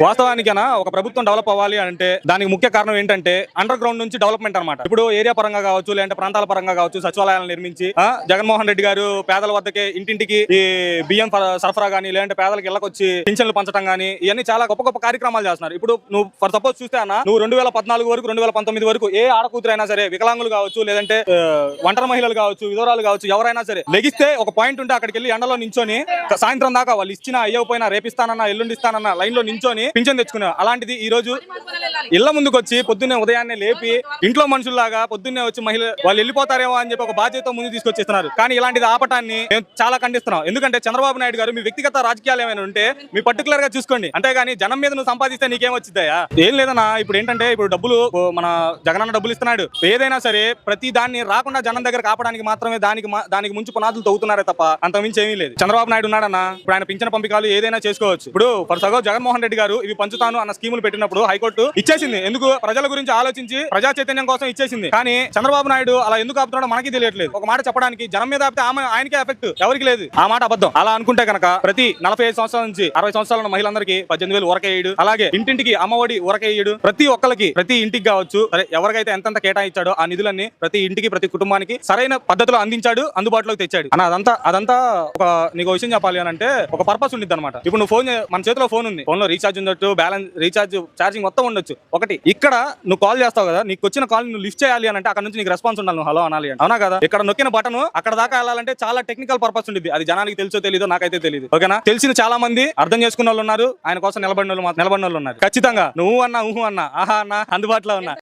వాస్తవానికైనా ఒక ప్రభుత్వం డెవలప్ అవ్వాలి అంటే దానికి ముఖ్య కారణం ఏంటంటే అండర్ గ్రౌండ్ నుంచి డెవలప్మెంట్ అన్నమాట. ఇప్పుడు ఏరియా పరంగా కావచ్చు లేదంటే ప్రాంతాల పరంగా కావచ్చు సచివాలయాలను నిర్మించి జగన్మోహన్ రెడ్డి గారు పేదల వద్దకే ఇంటింటికి ఈ బియ్యం ఫ- సరఫరా గానీ లేదంటే పేదలకు ఇళ్ళకొచ్చి పింఛన్లు పంచడం గానీ ఇవన్నీ చాలా గొప్ప గొప్ప కార్యక్రమాలు చేస్తున్నారు. ఇప్పుడు నువ్వు ఫర్ సపోజ్ చూస్తే అన్న నువ్వు రెండు వేల పద్నాలుగు వరకు రెండు వేల పంతొమ్మిది వరకు ఏ ఆడకూతురైనా సరే వికలాంగులు కావచ్చు లేదంటే వంటర ఒంటరి మహిళలు కావచ్చు విధవరాలు కావచ్చు ఎవరైనా సరే లెగిస్తే ఒక పాయింట్ ఉంటే అక్కడికి వెళ్ళి ఎండలో నించొని సాయంత్రం దాకా వాళ్ళు ఇచ్చిన అయ్యకపోయినా రేపిస్తానన్నా ఎల్లుండిస్తానన్నా లైన్లో నించొని పింఛన్ తెచ్చుకున్నారు. అలాంటిది ఈ రోజు ఇళ్ళ ముందుకు వచ్చి పొద్దున్నే ఉదయాన్నే లేపి ఇంట్లో మనుషుల్లాగా పొద్దున్నే వచ్చి మహిళ వాళ్ళు వెళ్ళిపోతారేమో అని చెప్పి ఒక బాధ్యత ముందు తీసుకొచ్చేస్తున్నారు. కానీ ఇలాంటిది ఆపటాన్ని మేము చాలా ఖండిస్తున్నాం. ఎందుకంటే చంద్రబాబు నాయుడు గారు మీ వ్యక్తిగత రాజకీయాలు ఏమైనా ఉంటే మీ పర్టికులర్గా చూసుకోండి. అంతేగాని జనం మీద నువ్వు సంపాదిస్తే నీకేం వచ్చిందయ్యా ఏం లేదన్నా ఇప్పుడు ఏంటంటే ఇప్పుడు డబ్బులు మన జగనన్న డబ్బులు ఇస్తున్నాడు. ఏదైనా సరే ప్రతి దాన్ని రాకుండా జనం దగ్గర కాపడానికి మాత్రమే దానికి దానికి ముంచు పునాదులు తవ్వుతున్నారే తప్ప అంత మించి ఏమీ లేదు. చంద్రబాబు నాయుడు ఉన్నాడన్న ఇప్పుడు ఆయన పింఛన పంపికాలు ఏదైనా చేసుకోవచ్చు. ఇప్పుడు ఫర్ సగో జగన్మోహన్ రెడ్డి గారు ఇవి పంచుతాను అన్న స్కీములు పెట్టినప్పుడు హైకోర్టు ఇచ్చేసింది. ఎందుకు? ప్రజల గురించి ఆలోచించి ప్రజా చైతన్యం కోసం ఇచ్చేసింది. కానీ చంద్రబాబు నాయుడు అలా ఎందుకు ఆపుతున్నాడో మనకి తెలియట్లేదు. ఒక మాట చెప్పడానికి జనం మీద ఆపితే ఆమె ఆయనకే ఎఫెక్ట్ ఎవరికి లేదు. ఆ మాట అబద్ధం. అలా అనుకుంటే కనుక ప్రతి నలభై ఐదు సంవత్సరాల నుంచి అరవై సంవత్సరాల ఉన్న మహిళలందరికీ పద్దెనిమిది వేలు ఉరకేయడు అలాగే ఇంటింటికి అమ్మఒడి ఉరకేయడు ప్రతి ఒక్కరికి ప్రతి ఇంటికి కావచ్చు ఎవరికైతే ఎంతెంత కేటాయించాడో ఆ నిధులన్నీ ప్రతి ఇంటికి ప్రతి కుటుంబానికి సరైన పద్ధతిలో అందించాడు అందుబాటులోకి తెచ్చాడు. అన్న అదంతా అదంతా ఒక నీకు విషయం చెప్పాలి అని అంటే ఒక పర్పస్ ఉండిద్ది అనమాట ఇప్పుడు నువ్వు ఫోన్ మన చేతిలో ఫోన్ ఉంది. ఫోన్లో రీఛార్జ్ ఉండొచ్చు బ్యాలెన్స్ రీఛార్జ్ ఛార్జింగ్ మొత్తం ఉండొచ్చు. ఒకటి ఇక్కడ నువ్వు కాల్ చేస్తావు కదా నీకు వచ్చిన కాల్ నువ్వు లిఫ్ట్ చేయాలి అని అంటే అక్కడ నుంచి నీకు రెస్పాన్స్ ఉండాలి నువ్వు హలో అనాలి అంటే. అవునా కదా? ఇక్కడ నొక్కిన బటన్ అక్కడ దాకా వెళ్ళాలంటే చాలా టెక్నికల్ పర్పస్ ఉండిద్ది. అది జనానికి తెలుసో తెలీదో నాకైతే తెలియదు ఓకేనా? తెలిసిన చాలా మంది అర్థం చేసుకున్న వాళ్ళు ఉన్నారు. ఆయన కోసం నిలబడిన వాళ్ళు మాత్రం- నిలబడిన వాళ్ళు ఉన్నారు. ఖచ్చితంగా. నువ్వు అన్నా ఊహు అన్నా ఆహా అన్నా అందుబాటులో ఉన్నా.